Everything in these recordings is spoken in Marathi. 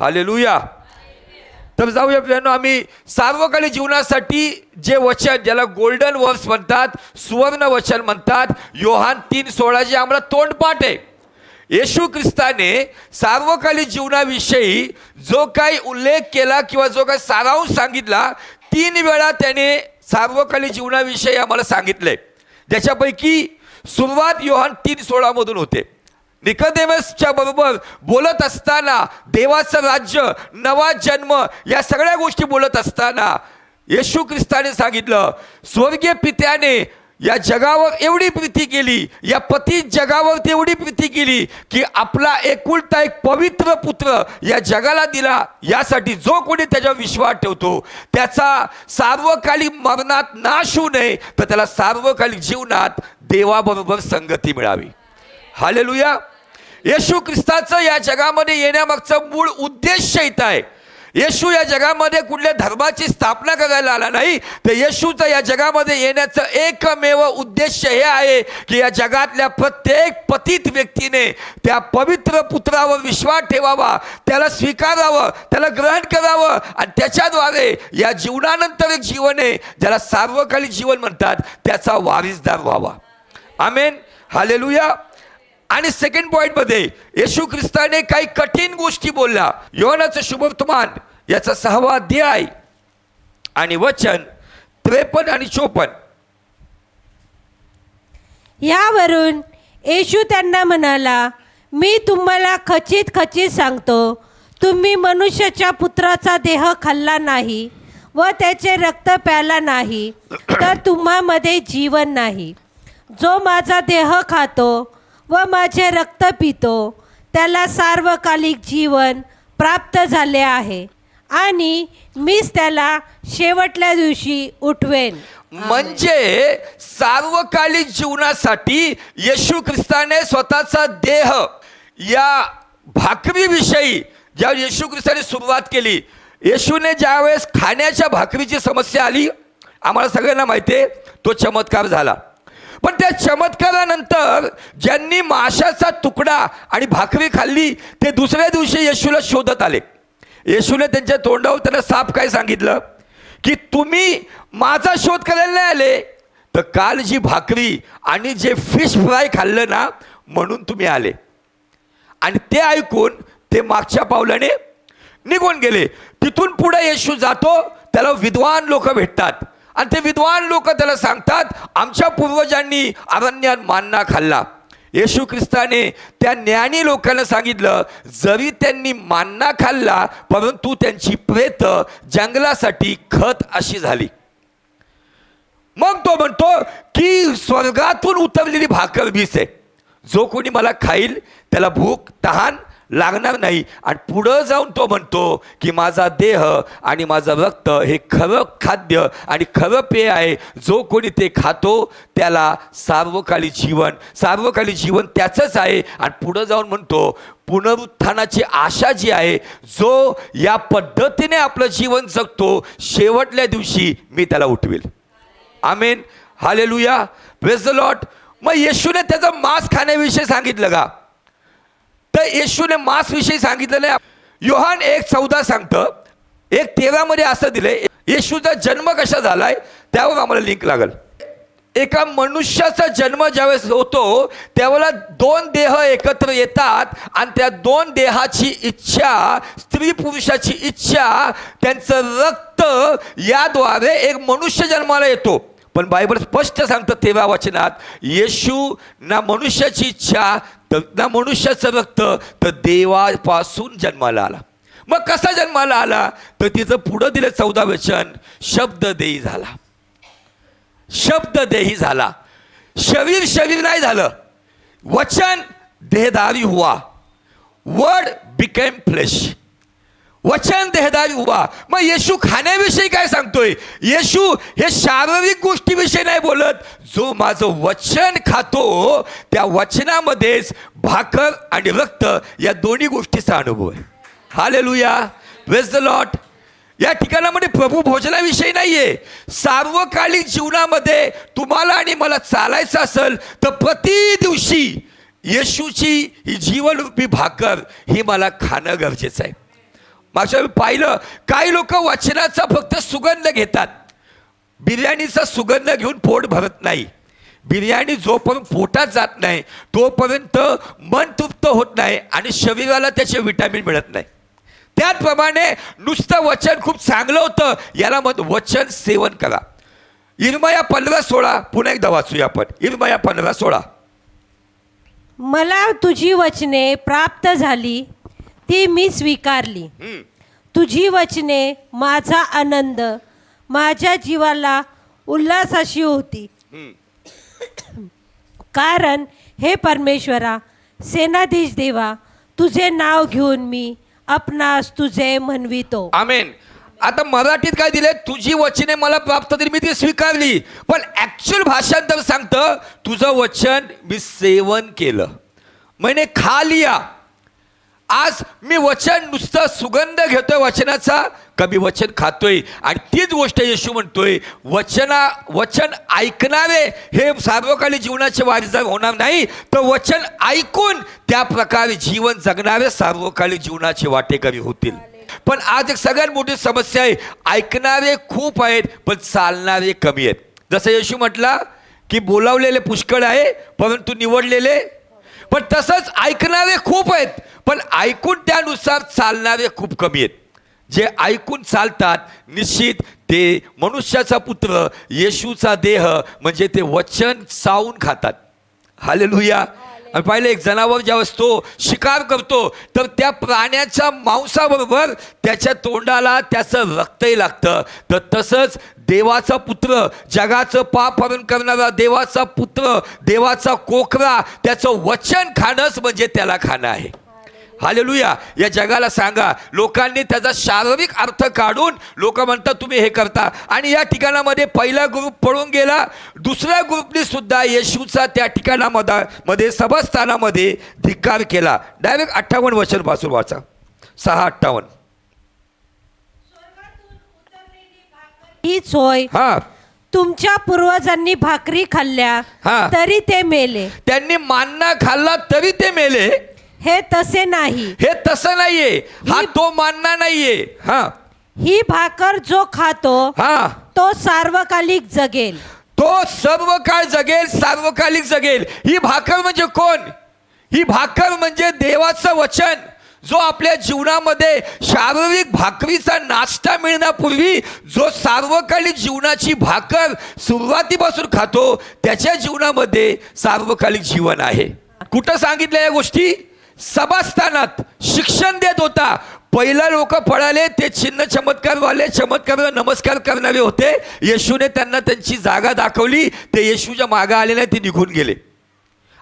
हालेलुया. तर जाऊया मित्रांनो आम्ही सार्वकालिक जीवनासाठी जे वचन ज्याला गोल्डन वर्स म्हणतात सुवर्ण वचन म्हणतात योहान तीन सोळा जे आम्हाला तोंडपाठ आहे. येशू ख्रिस्ताने सार्वकालिक जीवनाविषयी जो काही उल्लेख केला किंवा जो काही सारांश सांगितला तीन वेळा त्याने सार्वकालिक जीवनाविषयी आम्हाला सांगितले ज्याच्यापैकी सुरुवात योहान तीन सोळामधून होते. निकदेमसच्या बरोबर बोलत असताना देवाचं राज्य नवा जन्म या सगळ्या गोष्टी बोलत असताना येशू ख्रिस्ताने सांगितलं स्वर्गीय पित्याने या जगावर एवढी प्रीती केली या पती जगावर तेवढी प्रीती केली की आपला एकुलता एक पवित्र पुत्र या जगाला दिला. यासाठी जो कोणी त्याच्यावर विश्वास ठेवतो त्याचा सार्वकालिक मरणात नाश होऊ नये तर त्याला सार्वकालिक जीवनात देवाबरोबर संगती मिळावी. हालेलुया. येशू ख्रिस्ताचं या जगामध्ये येण्यामागचं मूळ उद्देश इथं आहे. येशू या जगामध्ये कुठल्या धर्माची स्थापना करायला आला नाही तर येशूचं या जगामध्ये येण्याचं एकमेव उद्देश हे आहे की या जगातल्या प्रत्येक पतित व्यक्तीने त्या पवित्र पुत्रावर विश्वास ठेवावा त्याला स्वीकारावं त्याला ग्रहण करावं आणि त्याच्याद्वारे या जीवनानंतर एक जीवन आहे ज्याला सार्वकालिक जीवन म्हणतात त्याचा वारिसदार व्हावा. आमेन. हालेलुया. आणि सेकंड पॉईंटमध्ये येशू ख्रिस्ताने काही कठीण गोष्टी बोलल्या. योनाचं शुभवर्तमान याचा सहावा अध्याय आणि वचन त्रेपन्न आणि चोपन्न. यावरून येशू त्यांना म्हणाला मी तुम्हाला खचित खचित सांगतो तुम्ही मनुष्याच्या पुत्राचा देह खाल्ला नाही व त्याचे रक्त प्याला नाही तर तुम्हामध्ये जीवन नाही. जो माझा देह खातो व माझे रक्त पितो. त्याला सार्वकालिक जीवन प्राप्त झाले आहे आणि मीच त्याला शेवटल्या दिवशी उठवेन. म्हणजे सार्वकालिक जीवनासाठी येशू ख्रिस्ताने स्वतःचा देह या भाकरीविषयी ज्या येशू ख्रिस्ताने सुरुवात केली येशूने ज्यावेळेस खाण्याच्या भाकरीची समस्या आली आम्हाला सगळ्यांना माहिती आहे तो चमत्कार झाला. पण त्या चमत्कारानंतर ज्यांनी माशाचा तुकडा आणि भाकरी खाल्ली ते दुसऱ्या दिवशी येशूला शोधत आले. येशूने त्यांच्या तोंडावर त्यांना साप काय सांगितलं? की तुम्ही माझा शोध करायला नाही आले तर काल जी भाकरी आणि जे फिश फ्राय खाल्लं ना म्हणून तुम्ही आले. आणि ते ऐकून ते मागच्या पावलाने निघून गेले. तिथून पुढे येशू जातो त्याला विद्वान लोक भेटतात. आणि ते विद्वान लोक त्याला सांगतात आमच्या पूर्वजांनी अरण्यात मान्ना खाल्ला. येशू ख्रिस्ताने त्या ज्ञानी लोकांना सांगितलं जरी त्यांनी मान्ना खाल्ला परंतु त्यांची प्रेत जंगलासाठी खत अशी झाली. मग तो म्हणतो की स्वर्गातून उतरलेली भाकर बीस आहे. जो कोणी मला खाईल त्याला भूक तहान लागणार नाही. आणि पुढं जाऊन तो म्हणतो की माझा देह आणि माझं रक्त हे खरं खाद्य आणि खरं पेय आहे. जो कोणी ते खातो त्याला सार्वकालिक जीवन सार्वकालिक जीवन त्याचंच आहे. आणि पुढं जाऊन म्हणतो पुनरुत्थानाची आशा जी आहे जो या पद्धतीने आपलं जीवन जगतो शेवटल्या दिवशी मी त्याला उठवेल. आमेन. हालेलुया. लुया द लॉट मग येशूने त्याचं मांस खाण्याविषयी सांगितलं का? तर येशूने मांसविषयी सांगितलेलं आहे. योहान एक चौदा सांगतं एक तेरामध्ये असं दिलंय येशूचा जन्म कसा झालाय त्यावर आम्हाला लिंक लागल. एका मनुष्याचा जन्म ज्यावेळेस होतो त्यावेळेला दोन देह एकत्र येतात आणि त्या दोन देहाची इच्छा स्त्री पुरुषाची इच्छा त्यांचं रक्त याद्वारे एक मनुष्य जन्माला येतो. पण बायबल स्पष्ट सांगतं तेव्हा वचनात येशू ना मनुष्याची इच्छा तर मनुष्याचं रक्त तर देवापासून जन्माला आला. मग कसा जन्माला आला? तर तिचं पुढं दिलं चौदा वचन शब्द देही झाला. शब्द देही झाला. शरीर शरीर नाही झालं. वचन देहदारी हुआ. वर्ड बिकेम फ्लेश वचन देहदारी उभा. मग येशू खाण्याविषयी काय सांगतोय? येशू हे शारीरिक गोष्टीविषयी नाही बोलत. जो माझं वचन खातो त्या वचनामध्येच भाकर आणि रक्त या दोन्ही गोष्टीचा अनुभव आहे. हालेलुया वेज द लॉट या ठिकाणामध्ये प्रभू भोजनाविषयी नाहीये. सार्वकालिक जीवनामध्ये तुम्हाला आणि मला चालायचं असेल तर प्रति दिवशी येशूची ही जीवनरूपी भाकर ही मला खाणं गरजेचं आहे. मागच्या पाहिलं काही लोक वचनाचा फक्त सुगंध घेतात. बिर्याणीचा सुगंध घेऊन पोट भरत नाही. बिर्याणी जोपर्यंत पोटात जात नाही तोपर्यंत मन तृप्त होत नाही आणि शरीराला त्याचे विटॅमिन मिळत नाही. त्याचप्रमाणे नुसतं वचन खूप चांगलं होतं याला मग वचन सेवन करा. इरमया पंधरा सोळा पुन्हा एकदा वाचूया आपण. इरमया पंधरा सोळा. मला तुझी वचने प्राप्त झाली. ती मी स्वीकारली. तुझी वचने माझा आनंद माझ्या जीवाला उल्हासाशी होती. कारण हे परमेश्वरा सेनाधीश देवा तुझे नाव घेऊन मी आपणास तुझे म्हणवितो. आमेन. आता मराठीत काय दिले तुझी वचने मला प्राप्त तरी मी ती स्वीकारली. पण ऍक्च्युअल भाषांतर सांगतं तुझं वचन मी सेवन केलं. म्हणजे खा लिया आज मी वचन नुसतं सुगंध घेतोय वचनाचा कमी वचन खातोय. आणि तीच गोष्ट येशू म्हणतोय वचना वचन ऐकणारे हे सार्वकालिक जीवनाचे वारसदार होणार नाही तर वचन ऐकून त्या प्रकारे जीवन जगणारे सार्वकालिक जीवनाचे वाटेकरी होतील. पण आज एक सगळ्यात मोठी समस्या आहे ऐकणारे खूप आहेत पण चालणारे कमी आहेत. जसं येशू म्हटला की बोलावलेले पुष्कळ आहे परंतु निवडलेले पण तसंच ऐकणारे खूप आहेत. पण ऐकून त्यानुसार चालणारे खूप कमी आहेत. जे ऐकून चालतात निश्चित ते मनुष्याचा पुत्र येशूचा देह म्हणजे ते वचन चावून खातात. हालेलुया. आणि पाहिलं एक जनावर ज्यावेळेस तो शिकार करतो तर त्या प्राण्याच्या मांसाबरोबर त्याच्या तोंडाला त्याचं रक्तही लागतं. तर तसंच देवाचा पुत्र जगाचं पाप हरण करणारा देवाचा पुत्र देवाचा कोकरा त्याचं वचन खाणंच म्हणजे त्याला खाणं आहे. हालेलुया. या जगाला सांगा लोकांनी त्याचा शारीरिक अर्थ काढून लोक म्हणतात तुम्ही हे करता. आणि या ठिकाणामध्ये पहिला ग्रुप पळून गेला. दुसऱ्या ग्रुपने सुद्धा येशूचा त्या ठिकाणामध्ये मध्ये सभास्थानामध्ये धिक्कार केला. डायरेक्ट अठ्ठावन्न वचनपासून वाचा. सहा अठ्ठावन्न. हीच होय हा. तुमच्या पूर्वजांनी भाकरी खाल्ल्या हा. तरी ते मेले. त्यांनी मान्ना खाल्ला तरी ते मेले. हे तसे नाही. हे तसं नाहीये. हा तो मानना नाहीये. हा. ही भाकर जो खातो हा. तो सार्वकालिक जगेल. तो सर्व काळ जगेल सार्वकालिक जगेल. ही भाकर म्हणजे कोण? ही भाकर म्हणजे देवाचं वचन जो आपल्या जीवनामध्ये शारीरिक भाकरीचा नाश्ता मिळण्यापूर्वी जो सार्वकालिक जीवनाची भाकर सुरुवातीपासून खातो त्याच्या जीवनामध्ये सार्वकालिक जीवन आहे. कुठं सांगितलं या गोष्टी? सभास्थानात शिक्षण देत होता. पहिला लोक पळाले ते चिन्ह चमत्कारवाले चमत्कार नमस्कार करणारे होते. येशूने त्यांना त्यांची जागा दाखवली ते येशूच्या मागं आले नाही ते निघून गेले.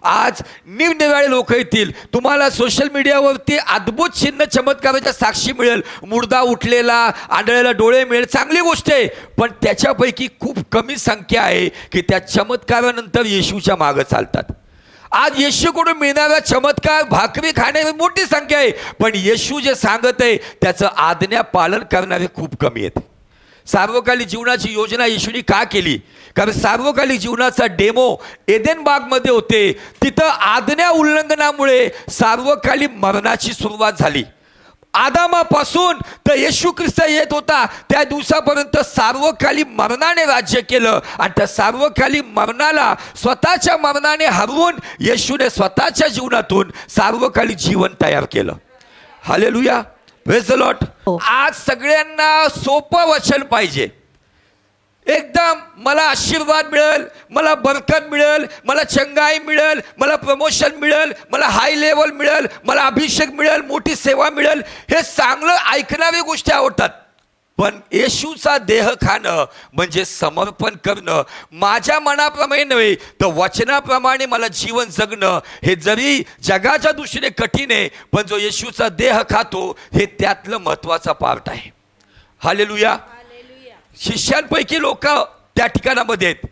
आज निरनिराळे लोक येतील. तुम्हाला सोशल मीडियावरती अद्भुत चिन्ह चमत्काराच्या साक्षी मिळेल. मुर्दा उठलेला आंधळेला डोळे मिळेल चांगली गोष्ट आहे. पण त्याच्यापैकी खूप कमी संख्या आहे की त्या चमत्कारानंतर येशूच्या मागं चालतात. आज येशूकडून मिळणारा चमत्कार भाकरी खाण्याची मोठी संख्या आहे. पण येशू जे सांगत आहे त्याचं आज्ञा पालन करणारे खूप कमी आहेत. सार्वकालिक जीवनाची योजना येशूनी का केली? कारण सार्वकालिक जीवनाचा डेमो एदेन बागमध्ये होते. तिथं आज्ञा उल्लंघनामुळे सार्वकालिक मरणाची सुरुवात झाली. आदामापासून तर येशू ख्रिस्त येत होता. त्या दिवसापर्यंत सार्वकालिक मरणाने राज्य केलं. आणि त्या सार्वकालिक मरणाला स्वतःच्या मरणाने हरवून येशूने स्वतःच्या जीवनातून सार्वकालिक जीवन तयार केलं. हालेलुया प्रेज लॉट आज सगळ्यांना सोपं वचन पाहिजे. एकदम मला आशीर्वाद मिळेल मला बरकत मिळेल मला चंगाई मिळेल मला प्रमोशन मिळेल मला हाय लेवल मिळेल मला अभिषेक मिळेल मोठी सेवा मिळेल. हे चांगलं ऐकणारी गोष्टी आवडतात. पण येशूचा देह खाणं म्हणजे समर्पण करणं. माझ्या मनाप्रमाणे नव्हे तर वचनाप्रमाणे मला जीवन जगणं. हे जरी जगाच्या दृष्टीने कठीण आहे पण जो येशूचा देह खातो हे त्यातलं महत्त्वाचा पार्ट आहे. हालेलुया शिष्यांपैकी लोक त्या ठिकाणामध्ये आहेत.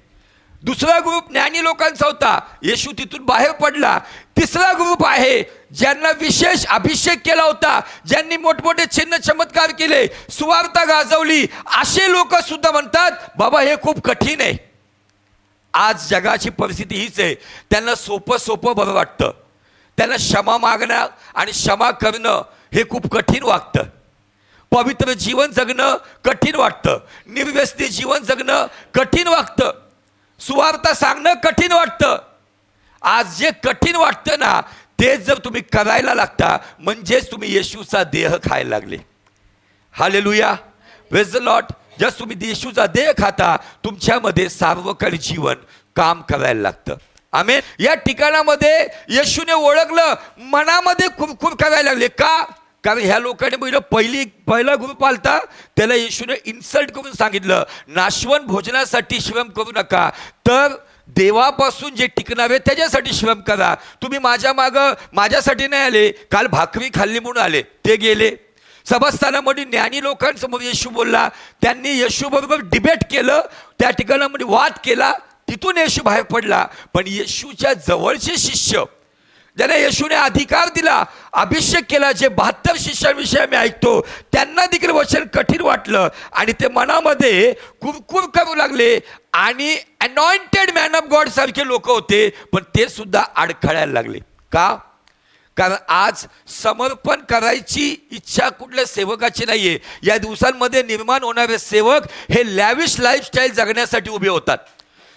दुसरा ग्रुप ज्ञानी लोकांचा होता. येशू तिथून बाहेर पडला. तिसरा ग्रुप आहे ज्यांना विशेष अभिषेक केला होता. ज्यांनी मोठमोठे चिन्ह चमत्कार केले सुवार्ता गाजवली. असे लोक सुद्धा म्हणतात बाबा हे खूप कठीण आहे. आज जगाची परिस्थिती हीच आहे. त्यांना सोपं सोपं बरं वाटतं. त्यांना क्षमा मागणं आणि क्षमा करणं हे खूप कठीण वागतं. पवित्र जीवन जगणं कठीण वाटतं. निर्व्यसनी जीवन जगणं कठीण वाटतं सुवार्ता सांगणं कठीण वाटतं. आज जे कठीण वाटतं ना ते जर तुम्ही करायला लागता म्हणजेच तुम्ही येशूचा देह खायला लागले. हालेलुया. वेज द लॉट जर तुम्ही येशूचा देह खाता तुमच्यामध्ये सार्वकालिक जीवन काम करायला लागतं. आम्ही या ठिकाणामध्ये येशूने ओळखलं मनामध्ये कुरकुर करायला लागले. का? कारण ह्या लोकांनी पहिलं पहिली पहिला गुरु पालता त्याला येशूने इन्सल्ट करून सांगितलं नाशवंत भोजनासाठी श्रम करू नका तर देवापासून जे टिकणार आहे त्याच्यासाठी श्रम करा. तुम्ही माझ्या मागं माझ्यासाठी नाही आले काल भाकरी खाल्ली म्हणून आले ते गेले. सभास्थानामध्ये ज्ञानी लोकांसमोर येशू बोलला त्यांनी येशूबरोबर डिबेट केलं त्या ठिकाणामध्ये वाद केला तिथून येशू बाहेर पडला. पण येशूच्या जवळचे शिष्य ज्यांना येशूने अधिकार दिला अभिषेक केला जे बहात्तर शिष्यांविषयी आम्ही ऐकतो त्यांना देखील वचन कठीण वाटलं. आणि ते मनामध्ये कुरकुर करू लागले आणि अनॉइंटेड मॅन ऑफ गॉड सारखे लोक होते पण ते सुद्धा अडखळायला लागले. का? कारण आज समर्पण करायची इच्छा कुठल्या सेवकाची नाहीये. या दिवसांमध्ये निर्माण होणारे सेवक हे लॅविश लाईफस्टाईल जगण्यासाठी उभे होतात.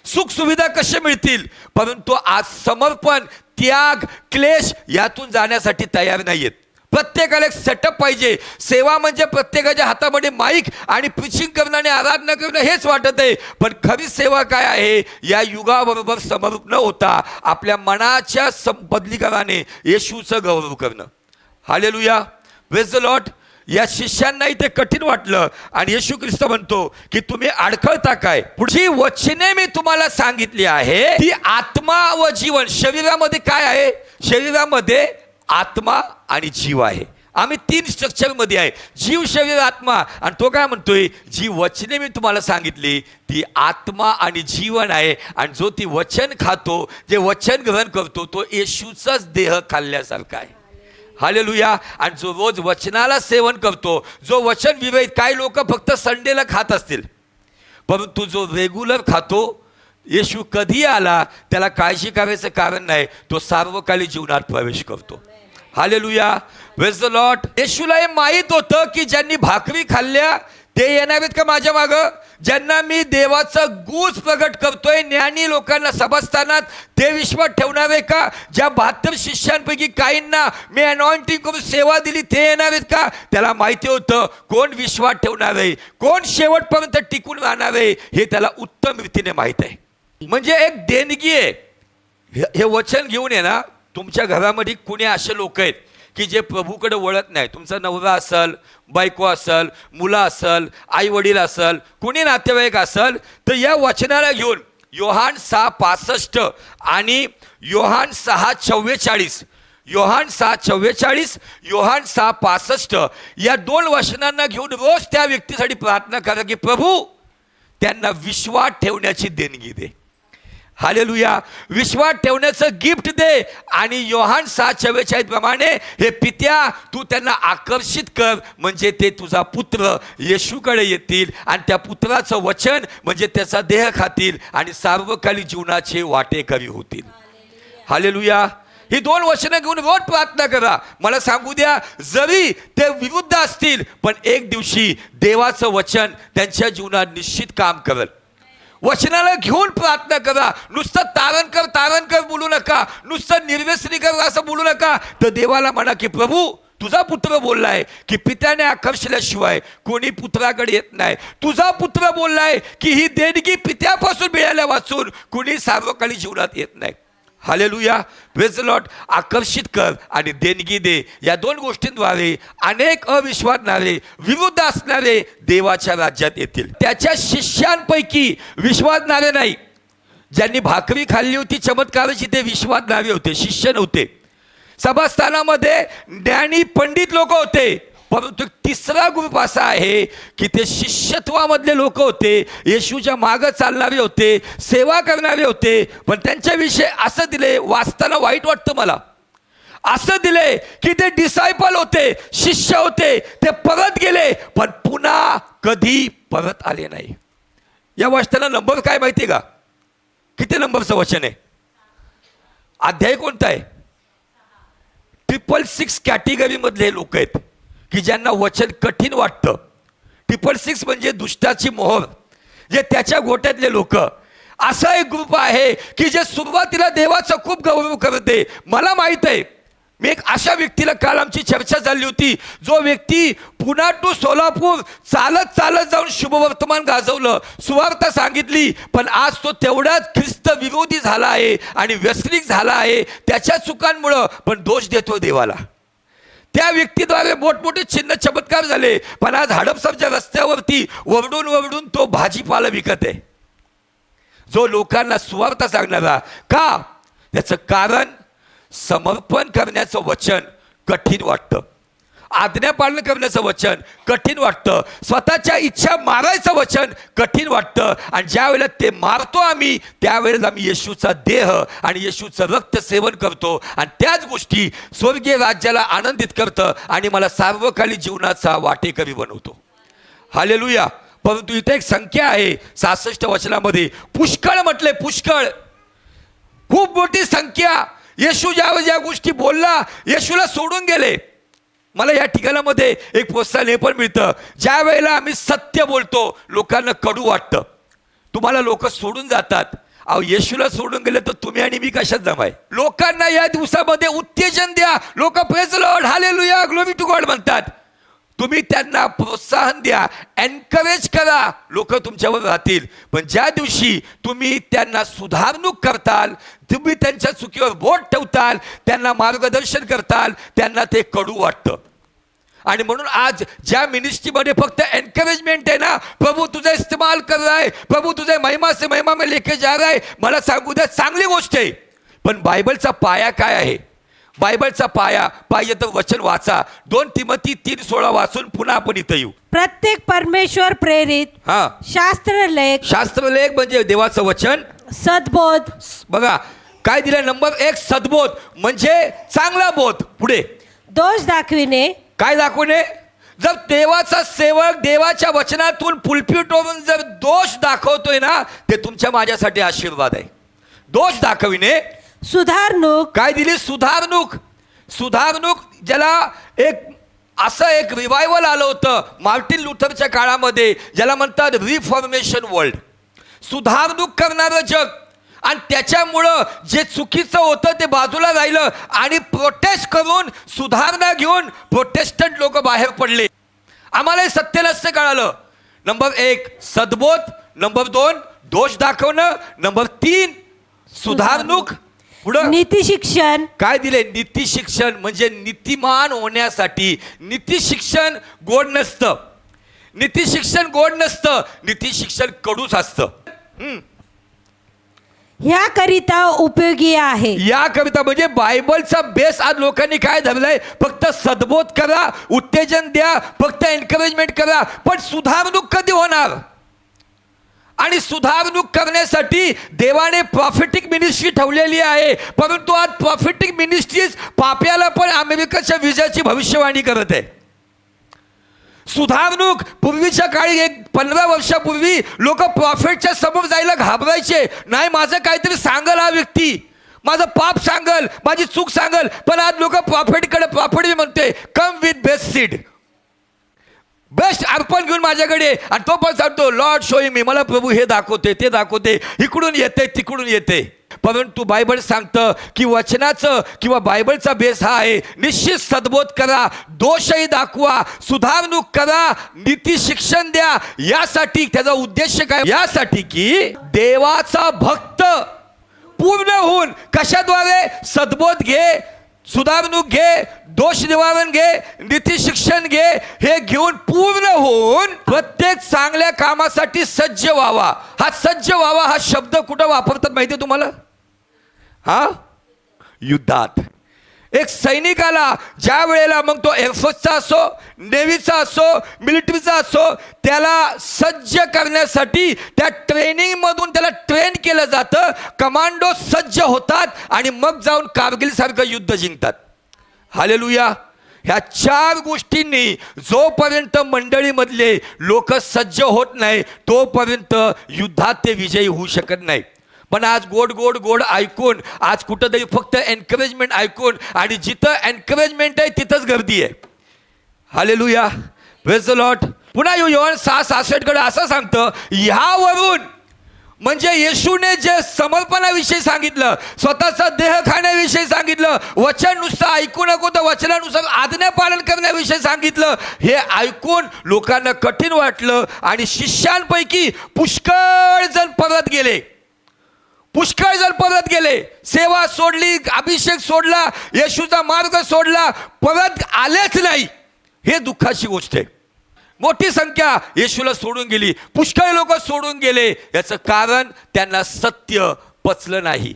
सुखसुविधा कसे मिळतील? परंतु आज समर्पण त्याग क्लेश यातून जाण्यासाठी तयार नाहीयेत. प्रत्येकाला एक सेटअप पाहिजे. सेवा म्हणजे प्रत्येकाच्या हातामध्ये माईक आणि पिचिंग करणं आणि आराधना करणं हेच वाटत आहे. पण खरी सेवा काय आहे? या युगाबरोबर समरूप न होता आपल्या मनाच्या संपदलीकराने येशूचं गौरव करणं. हालेलुया वेज द लॉट या शिष्यांनाही ते कठीण वाटलं. आणि येशू ख्रिस्त म्हणतो की तुम्ही अडखळता काय? पुढची वचने मी तुम्हाला सांगितली आहे. ती आत्मा व जीवन शरीरामध्ये काय आहे? शरीरामध्ये आत्मा आणि जीव आहे. आम्ही तीन स्ट्रक्चरमध्ये आहे. जीव शरीर आत्मा. आणि तो काय म्हणतोय? जी वचने मी तुम्हाला सांगितली ती आत्मा आणि जीवन आहे. आणि जो ती वचन खातो जे वचन ग्रहण करतो तो येशूचाच देह खाल्ल्यासारखा आहे. हालेलुया. आणि जो रोज वचनाला सेवन करतो जो वचन विवेक काही लोक फक्त संडेला खात असतील. परंतु जो रेग्युलर खातो येशू कधी आला त्याला काळजी करायचं कारण नाही तो सार्वकालिक जीवनात प्रवेश करतो. हालेलुया. वेज द लॉट येशूला हे माहीत होतं की ज्यांनी भाकरी खाल्ल्या ते येणार आहेत का माझ्या मागं? ज्यांना मी देवाचं गूज प्रगट करतोय ज्ञानी लोकांना सभास्थानात ते विश्वास ठेवणार आहे का? ज्या बहात्तर शिष्यांपैकी काहींना मी अनॉइंटिंग करून सेवा दिली ते येणार आहेत का? त्याला माहिती होतं कोण विश्वास ठेवणार आहे कोण शेवटपर्यंत टिकून राहणार आहे हे त्याला उत्तम रीतीने माहीत आहे. म्हणजे एक देणगी आहे. हे- हे वचन घेऊन ये ना तुमच्या घरामध्ये कुणी असे लोक आहेत की जे प्रभूकडे वळत नाही. तुमचा नवरा असल बायको असल मुलं असल आई वडील असल कुणी नातेवाईक असल तर या वचनाला घेऊन योहान सहा पासष्ट आणि योहान सहा चव्वेचाळीस योहान सहा चव्वेचाळीस योहान सहा पासष्ट या दोन वचनांना घेऊन रोज त्या व्यक्तीसाठी प्रार्थना करा की प्रभू त्यांना विश्वास ठेवण्याची देणगी दे. हालेलुया. विश्वास ठेवण्याचं गिफ्ट दे आणि योहान सात चव्वेचाळीस प्रमाणे हे पित्या तू त्यांना आकर्षित कर. म्हणजे ते तुझा पुत्र येशूकडे येतील आणि त्या पुत्राचं वचन म्हणजे त्याचा देह खातील आणि सार्वकालिक जीवनाचे वाटेकरी होतील. हालेलुया. ही दोन वचनं घेऊन रोज प्रार्थना करा. मला सांगू द्या जरी ते विरुद्ध असतील पण एक दिवशी देवाचं वचन त्यांच्या जीवनात निश्चित काम करेल. वचनाला घेऊन प्रार्थना करा. नुसतं तारणकर तारणकर बोलू नका. नुसतं निर्व्यसनी कर असं बोलू नका. तर देवाला म्हणा की प्रभू तुझा पुत्र बोललाय की पित्याने आकर्षल्याशिवाय कोणी पुत्राकडे येत नाही. तुझा पुत्र बोललाय की ही देणगी पित्यापासून मिळाल्या वाचून कुणी सार्वकालिक जीवनात येत नाही. हालेलुया वेज लॉट आकर्षित कर आणि देणगी दे. या दोन गोष्टींद्वारे अनेक अविश्वासणारे विरुद्ध असणारे देवाच्या राज्यात येतील. त्याच्या शिष्यांपैकी विश्वासणारे नाही. ज्यांनी भाकरी खाल्ली होती चमत्काराची ते विश्वासणारे होते शिष्य नव्हते. सभास्थानामध्ये ज्ञानी पंडित लोक होते. परंतु तिसरा ग्रुप असा आहे की ते शिष्यत्वामधले लोक होते येशूच्या मागं चालणारे होते सेवा करणारे होते पण त्यांच्याविषयी असं दिले वाचताना वाईट वाटतं मला. असं दिले की ते डिसायपल होते शिष्य होते ते परत गेले पण पुन्हा कधी परत आले नाही. या वाचताना नंबर काय माहिती आहे का? किती नंबरचं वचन आहे? अध्याय कोणता आहे? ट्रिपल सिक्स कॅटेगरीमधले लोक आहेत. की ज्यांना वचन कठीण वाटतं. ट्रिपल सिक्स म्हणजे दुष्टाची मोहर. जे त्याच्या गोट्यातले लोक. असा एक ग्रुप आहे की जे सुरुवातीला देवाचा खूप गौरव करते. मला माहीत आहे. मी एक अशा व्यक्तीला काल आमची चर्चा झाली होती. जो व्यक्ती पुणा टू सोलापूर चालत चालत जाऊन शुभवर्तमान गाजवलं. सुवार्ता सांगितली पण आज तो तेवढाच ख्रिस्त विरोधी झाला आहे आणि व्यसनिक झाला आहे. त्याच्या चुकांमुळं पण दोष देतो देवाला. त्या व्यक्तीद्वारे मोठमोठे चिन्ह चमत्कार झाले. पण आज हडपसरच्या रस्त्यावरती वरडून वरडून तो भाजीपाला विकत आहे. जो लोकांना सुवार्थ सांगणारा का? त्याचं कारण समर्पण करण्याचं वचन कठीण वाटतं. आज्ञा पालन करण्याचं वचन कठीण वाटतं. स्वतःच्या इच्छा मारायचं वचन कठीण वाटतं. आणि ज्या वेळेला ते मारतो आम्ही त्यावेळेला आम्ही येशूचा देह आणि येशूचं रक्त सेवन करतो. आणि त्याच गोष्टी स्वर्गीय राज्याला आनंदित करतं आणि मला सार्वकालिक जीवनाचा वाटेकरी बनवतो. हालेलुया. परंतु इथे एक संख्या आहे सहासष्ट वचनामध्ये. पुष्कळ म्हटले पुष्कळ. खूप मोठी संख्या. येशू ज्या ज्या गोष्टी बोलला येशूला सोडून गेले. मला या ठिकाणामध्ये एक प्रोत्साहन हे पण मिळतं. ज्या वेळेला आम्ही सत्य बोलतो लोकांना कडू वाटतं. तुम्हाला लोक सोडून जातात. अहो येशूला सोडून गेले तर तुम्ही आणि मी कशात जमाय? लोकांना या दिवसामध्ये उत्तेजन द्या. लोक praise Lord hallelujah glory to God म्हणतात. तुम्ही त्यांना प्रोत्साहन द्या एनकरेज करा. लोक तुमच्यावर राहतील. पण ज्या दिवशी तुम्ही त्यांना सुधारणूक करताल तुम्ही त्यांच्या चुकीवर बोट ठेवताल त्यांना मार्गदर्शन करताल त्यांना ते कडू वाटतं. आणि म्हणून आज ज्या मिनिस्ट्रीमध्ये फक्त एनकरेजमेंट आहे ना प्रभू तुझा इस्तेमाल कर रहा है प्रभू तुझे महिमा से महिमा में लेके जा रहा है मला सांगू द्या चांगली गोष्ट आहे. पण बायबलचा पाया काय आहे? बायबलचा पाया पाहिजे तर वचन वाचा. दोन तिमती तीन सोळा वाचून पुन्हा आपण इथं येऊ. प्रत्येक परमेश्वर प्रेरित हा. शास्त्रलेख शास्त्रलेख म्हणजे देवाचं वचन. सद्बोध. बघा काय दिलं? नंबर एक सद्बोध. म्हणजे चांगला बोध. पुढे. दोष दाखविणे. काय दाखवणे? जर देवाचा सेवक देवाच्या वचनातून पुलपिटवरून जर दोष दाखवतोय ना ते तुमच्या माझ्यासाठी आशीर्वाद आहे. दोष दाखविणे सुधारणूक काय दिली? सुधारणूक सुधारणूक ज्याला एक असं एक रिवायवल आलं होतं मार्टिन लुथरच्या काळामध्ये ज्याला म्हणतात रिफॉर्मेशन वर्ल्ड सुधारणूक करणारं जग. आणि त्याच्यामुळं जे चुकीचं होतं ते बाजूला राहिलं आणि प्रोटेस्ट करून सुधारणा घेऊन प्रोटेस्टंट लोक बाहेर पडले. आम्हाला हे सत्य कळालं. नंबर एक सद्बोध. नंबर दोन दोष दाखवणं. नंबर तीन सुधारणूक पुढं. नीती शिक्षण. काय दिले नीती शिक्षण म्हणजे नीतिमान होण्यासाठी नीती शिक्षण गोड नसतं. नीती शिक्षण गोड नसतं नीती शिक्षण कडूच असतं. हम्म. ह्याकरिता उपयोगी आहे. याकरिता म्हणजे बायबलचा बेस आज लोकांनी काय धरलाय? फक्त सद्बोध करा उत्तेजन द्या फक्त एन्करेजमेंट करा पण सुधारणूक कधी होणार? आणि सुधारणूक करण्यासाठी देवाने प्रॉफिटिक मिनिस्ट्री ठेवलेली आहे. परंतु आज प्रॉफिटिक मिनिस्ट्रीज पाप्याला पण अमेरिकेच्या विजयाची भविष्यवाणी करत आहे. सुधारणूक पूर्वीच्या काळी एक पंधरा वर्षापूर्वी लोक प्रॉफिटच्या समोर जायला घाबरायचे. नाही माझं काहीतरी सांगल हा व्यक्ती. माझं पाप सांगल माझी चूक सांगल पण आज लोक प्रॉफिटकडे प्रॉफिट मी म्हणते come with best seed best अर्पण घेऊन माझ्याकडे आणि तो पण सांगतो लॉर्ड शोई मी मला प्रभू हे दाखवते ते दाखवते. इकडून येते तिकडून येते. परंतु बायबल सांगतं की वचनाचं किंवा बायबलचा बेस हा आहे निश्चित सद्बोध करा दोषही दाखवा सुधारणूक करा नीती शिक्षण द्या. यासाठी त्याचा उद्देश काय? यासाठी की देवाचा भक्त पूर्ण होऊन कशाद्वारे सद्बोध घे सुधारणूक घे दोष निवारण घे नीती शिक्षण घे हे घेऊन पूर्ण होऊन प्रत्येक चांगल्या कामासाठी सज्ज व्हावा. हा सज्ज व्हावा हा शब्द कुठं वापरतात माहिती आहे तुम्हाला? हा? युद्धात. एक सैनिकाला ज्या वेळेला मग तो एअरफोर्सचा असो नेव्हीचा असो मिलिटरीचा असो त्याला सज्ज करण्यासाठी त्या ट्रेनिंगमधून त्याला ट्रेन केलं जातं. कमांडो सज्ज होतात आणि मग जाऊन कारगिलसारखं युद्ध जिंकतात. हालेलुया. ह्या चार गोष्टींनी जोपर्यंत मंडळीमधले लोक सज्ज होत नाही तोपर्यंत युद्धात ते विजयी होऊ शकत नाही. पण आज गोड गोड गोड ऐकून आज कुठंतरी फक्त एनकरेजमेंट ऐकून आणि जिथं एनकरेजमेंट आहे तिथंच गर्दी आहे. हालेलुया. वेज लॉट पुन्हा योहन सहा सासष्ट असं सांगतं ह्यावरून म्हणजे येशूने जे समर्पणाविषयी सांगितलं स्वतःचा देह खाण्याविषयी सांगितलं वचन नुसतं ऐकू नको तर वचनानुसार आज्ञा पालन करण्याविषयी सांगितलं हे ऐकून लोकांना कठीण वाटलं आणि शिष्यांपैकी पुष्कळ जण परत गेले. पुष्कळ जण परत गेले. सेवा सोडली अभिषेक सोडला येशूचा मार्ग सोडला परत आलेच नाही. हे दुःखाची गोष्ट आहे. मोठी संख्या येशूला सोडून गेली. पुष्कळ लोक सोडून गेले. याचं कारण त्यांना सत्य पचलं नाही.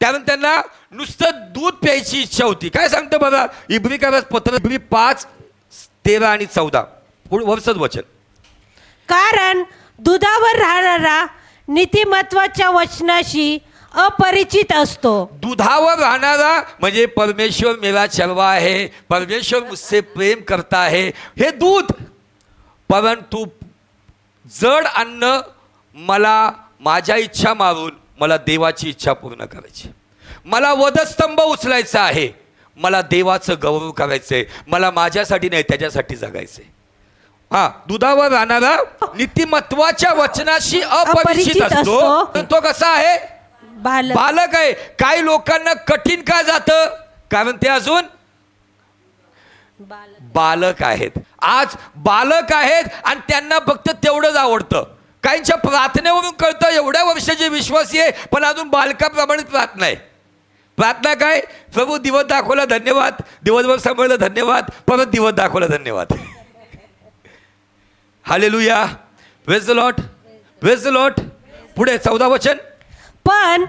त्यानंतर त्यांना नुसतं दूध प्यायची इच्छा होती. काय सांगतं बघा? इब्री काय पत्र इब्री पाच तेरा आणि चौदा. पुढे वरचंच वचन. कारण दुधावर राहणारा नीतिमत्वाच्या वचनाशी अपरिचित असतो. दुधावर राहणारा म्हणजे परमेश्वर मेरा चलवा आहे. परमेश्वर मुझसे प्रेम करता है हे दूध परंतु जड अन्न मला माझ्या इच्छा मारून मला देवाची इच्छा पूर्ण करायची. मला वधस्तंभ उचलायचा आहे. मला देवाचं गौरव करायचं आहे मला माझ्यासाठी नाही त्याच्यासाठी जगायचंय. हा दुधावर राहणारा नीतिमत्वाच्या वचनाशी अपरिचित असतो. असतो. तो कसा आहे? बालक. बालक आहे. काही लोकांना कठीण का जातं? कारण ते अजून बालक आहेत. आज बालक आहेत आणि त्यांना फक्त तेवढंच आवडतं. काहींच्या प्रार्थनेवरून कळतं एवढ्या वर्षाचे विश्वासी आहे पण अजून बालकाप्रमाणेच प्रार्थना आहे. प्रार्थना काय? प्रभू दिवस दाखवला धन्यवाद. दिवसभर सांभाळलं धन्यवाद. परत दिवस दाखवला धन्यवाद. हालेलुया वेज लॉट वेज लॉट पुढे चौदा वचन. पण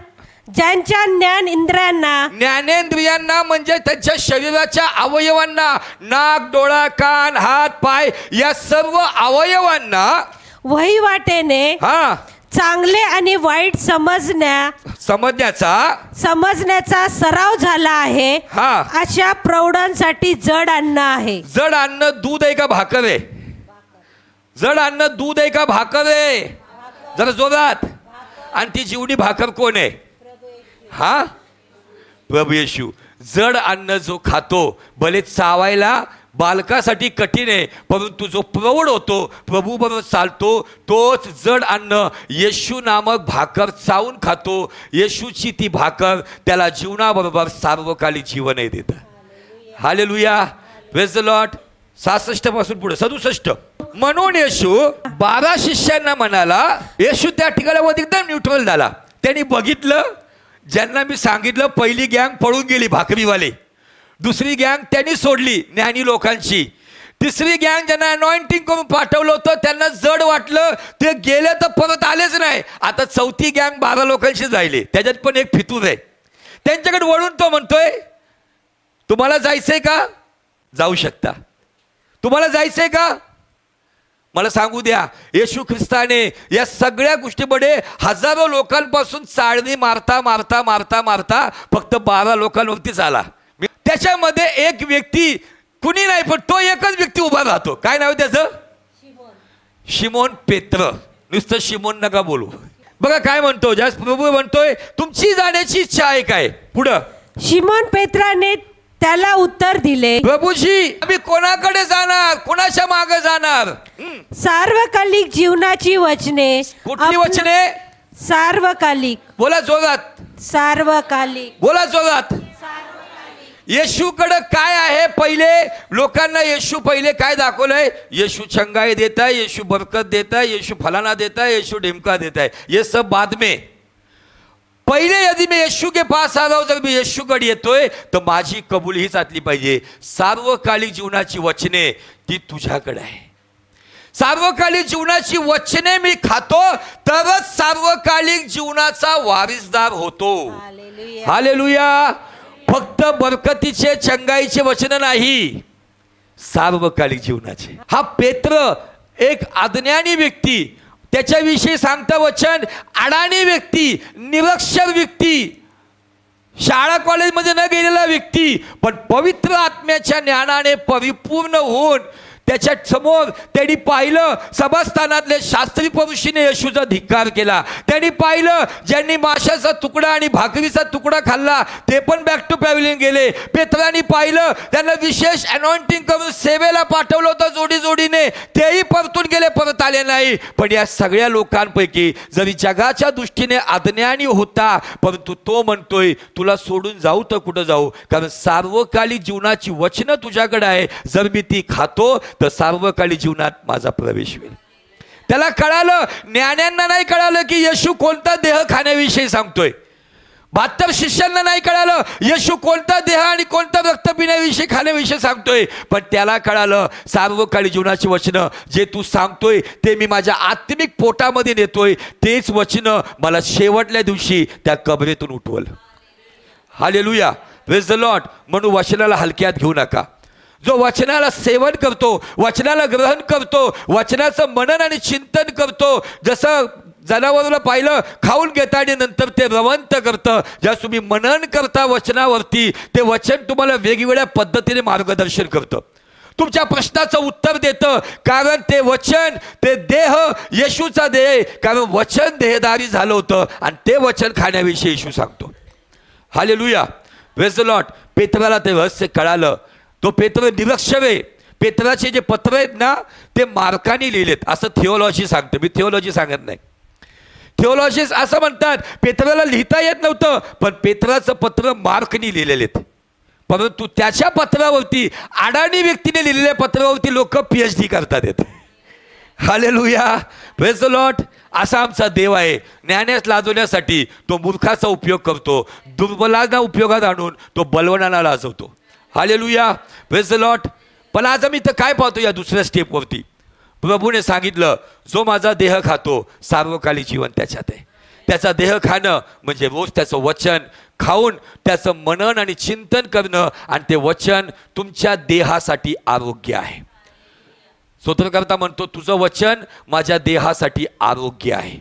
ज्यांच्या ज्ञान इंद्रियांना ज्ञानेंद्रियांना म्हणजे त्यांच्या शरीराच्या अवयवांना नाक डोळा कान हात पाय या सर्व अवयवांना वहिवाटेने हा. चांगले आणि वाईट समजण्या समजण्याचा समजण्याचा सराव झाला आहे. हा. अशा प्रौढांसाठी जड अन्न आहे. जड अन्न दूध आहे का भाकर आहे? जड अन्न दूध आहे का भाकर आहे? जरा जोरात. आणि ती जीवडी भाकर कोण आहे? हा? प्रभू येशू जड अन्न जो खातो भले चावायला बालकासाठी कठीण आहे परंतु जो प्रौढ होतो प्रभू बरोबर चालतो तोच जड अन्न येशू नामक भाकर चावून खातो. येशूची ती भाकर त्याला जीवनाबरोबर सार्वकालिक जीवनही देतं. हालेलुया प्रेज द लॉट सहासष्टपासून पुढे सदुसष्ट. म्हणून येशू बारा शिष्यांना म्हणाला येशू त्या ठिकाणावर एकदम न्यूट्रल झाला. त्यांनी बघितलं ज्यांना मी सांगितलं पहिली गँग पळून गेली भाकरीवाले. दुसरी गँग त्यांनी सोडली ज्ञानी लोकांची. तिसरी गँग ज्यांना अनॉइंटिंग करून पाठवलं होतं त्यांना जड वाटलं ते गेले तर परत आलेच नाही. आता चौथी गँग बारा लोकांशी जायले. त्याच्यात पण एक फितूर आहे. त्यांच्याकडे वळून तो म्हणतोय तुम्हाला जायचंय का? जाऊ शकता. तुम्हाला जायचंय का? मला सांगू द्या येशू ख्रिस्ताने या सगळ्या गोष्टीमध्ये हजारो लोकांपासून चाळणी मारता मारता मारता मारता फक्त बारा लोकांवरतीच आला त्याच्यामध्ये एक व्यक्ती कुणी नाही पण तो एकच व्यक्ती उभा राहतो. काय नाव त्याचं? शिमोन. पेत्र. नुसतं शिमोन नका बोलू. बघा काय म्हणतो ज्यास प्रभू म्हणतोय तुमची जाण्याची इच्छा आहे काय? पुढं. शिमोन पेत्राने त्याला उत्तर दिले प्रभूजी आम्ही कोणाकडे जाणार? कोणाच्या मागे जाणार? हं, सार्वकालिक जीवनाची वचने कुठली वचने? सार्वकालिक. बोला जोरात. सार्वकालिक. बोला जोरात. येशूकडं काय आहे? पहिले लोकांना येशू पहिले काय दाखवलंय? येशू चंगाई देता है येशू बरकत देता है येशू फलाना देता है येशू ढिमका देता है ये सब बाद में. पहिले यदि मी येशू के पास आ रहा हूं, जर मी येशूकडे येतोय तर माझी कबूल हीच आतली पाहिजे. सार्वकालिक जीवनाची वचने ती तुझ्याकडे आहे. सार्वकालिक जीवनाची वचने मी खातो तरच सार्वकालिक जीवनाचा वारिसदार होतो. हालेलुया. फक्त बरकतीचे चंगाईचे वचन नाही सार्वकालिक जीवनाचे. हा पेत्र एक अज्ञानी व्यक्ती त्याच्याविषयी सांगतं वचन अडाणी व्यक्ती निरक्षर व्यक्ती. शाळा कॉलेजमध्ये न गेलेला व्यक्ती पण पवित्र आत्म्याच्या ज्ञानाने परिपूर्ण होऊन त्याच्यासमोर त्यांनी पाहिलं सभास्थानातले शास्त्री पुरुषीने येशूचा धिक्कार केला. त्यांनी पाहिलं ज्यांनी माशाचा तुकडा आणि भाकरीचा तुकडा खाल्ला ते पण बॅक टू पॅव्हलियन गेले. पेत्रांनी पाहिलं त्यांना विशेष अनॉइंटिंग करून सेवेला पाठवलं होतं जोडी जोडीने. तेही परतून गेले परत आले नाही. पण या सगळ्या लोकांपैकी जरी जगाच्या दृष्टीने अज्ञानी होता परंतु तो म्हणतोय तुला सोडून जाऊ तर कुठं जाऊ? कारण सार्वकालिक जीवनाची वचनं तुझ्याकडे आहे. जर मी ती खातो तर सार्वकालिक जीवनात माझा प्रवेश होईल. त्याला कळालं ज्ञान्यांना नाही कळालं की येशू कोणता देह खाण्याविषयी सांगतोय. बहात्तर शिष्यांना नाही कळालं येशू कोणता देह आणि कोणता रक्त पिण्याविषयी खाण्याविषयी सांगतोय. पण त्याला कळालं सार्वकाळी जीवनाची वचनं जे तू सांगतोय ते मी माझ्या आत्मिक पोटामध्ये नेतोय. तेच वचनं मला शेवटल्या दिवशी त्या कबरेतून उठवल. हालेलुया वेज द लॉट म्हणून वचनाला हलक्यात घेऊ नका. जो वचनाला सेवन करतो वचनाला ग्रहण करतो वचनाचं मनन आणि चिंतन करतो जसं जनावराला पाहिलं खाऊन घेता आणि नंतर ते रवंत करतं. ज्या तुम्ही मनन करता वचनावरती ते वचन तुम्हाला वेगवेगळ्या पद्धतीने मार्गदर्शन करतं. तुमच्या प्रश्नाचं उत्तर देतं कारण ते वचन ते देह येशूचा देह कारण वचन देहदारी झालं होतं आणि ते वचन खाण्याविषयी येशू सांगतो. हालेलुया. वेज लॉट पेत्राला ते रहस्य कळालं. तो पेत्र निरक्षर आहे पेत्राचे जे पत्र आहेत ना ते मार्काने लिहिलेत. असं थिओलॉजी सांगतं. मी थिओलॉजी सांगत नाही. थिओलॉजीस असं म्हणतात पेत्राला लिहिता येत नव्हतं पण पेत्राचं पत्र मार्कनी लिहिलेले आहेत परंतु त्याच्या पत्रावरती अडाणी व्यक्तीने लिहिलेल्या पत्रावरती लोक पी एच डी करतात येत. हालेलुया प्रेज लॉट असा आमचा देव आहे. ज्ञानेस लाजवण्यासाठी तो मूर्खाचा उपयोग करतो. दुर्बलांना उपयोगात आणून तो बलवणाला लाजवतो. हालेलुया द लॉट पण आज आम्ही इथं काय पाहतो या दुसऱ्या स्टेपवरती प्रभूने सांगितलं जो माझा देह खातो सार्वकालिक जीवन त्याच्यात आहे. त्याचा देह खाणं म्हणजे रोज त्याचं वचन खाऊन त्याचं मनन आणि चिंतन करणं आणि ते वचन तुमच्या देहासाठी आरोग्य आहे. स्तोत्रकर्ता म्हणतो तुझं वचन माझ्या देहासाठी आरोग्य आहे.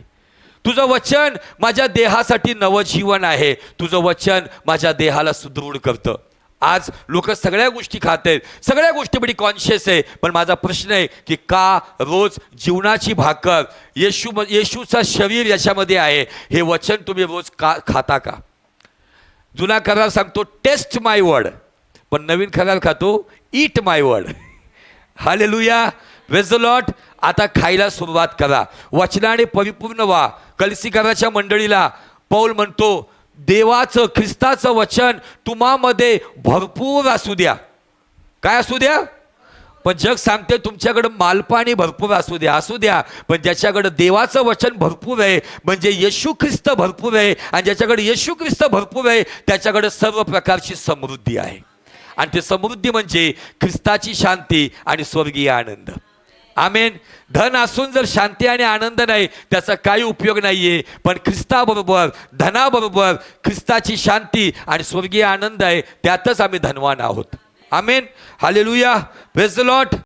तुझं वचन माझ्या देहासाठी नवजीवन आहे. तुझं वचन माझ्या देहाला सुदृढ करतं. आज लोक सगळ्या गोष्टी खात आहेत. सगळ्या गोष्टीमध्ये कॉन्शियस आहे. पण माझा प्रश्न आहे की का रोज जीवनाची भाकर येशू येशूचा शरीर याच्यामध्ये आहे? हे वचन तुम्ही रोज का खाता का? जुना करार सांगतो टेस्ट माय वर्ड पण नवीन करार खातो ईट माय वर्ड हाले लुया लॉट आता खायला सुरुवात करा. वचनाने परिपूर्ण व्हा. कलसीकराच्या मंडळीला पौल म्हणतो देवाचं ख्रिस्ताचं वचन तुम्हामध्ये भरपूर असू द्या. काय असू द्या? पण जग सांगते तुमच्याकडं मालपाणी भरपूर असू द्या असू द्या. पण ज्याच्याकडं देवाचं वचन भरपूर आहे म्हणजे येशू ख्रिस्त भरपूर आहे आणि ज्याच्याकडे येशू ख्रिस्त भरपूर आहे त्याच्याकडे सर्व प्रकारची समृद्धी आहे. आणि ते समृद्धी म्हणजे ख्रिस्ताची शांती आणि स्वर्गीय आनंद. आमेन. धन असून जर शांती आणि आनंद नाही त्याचा काही उपयोग नाही आहे पण ख्रिस्ताबरोबर धनाबरोबर ख्रिस्ताची शांती आणि स्वर्गीय आनंद आहे त्यातच आम्ही धनवान आहोत. आमेन. हालेलुया. Praise lot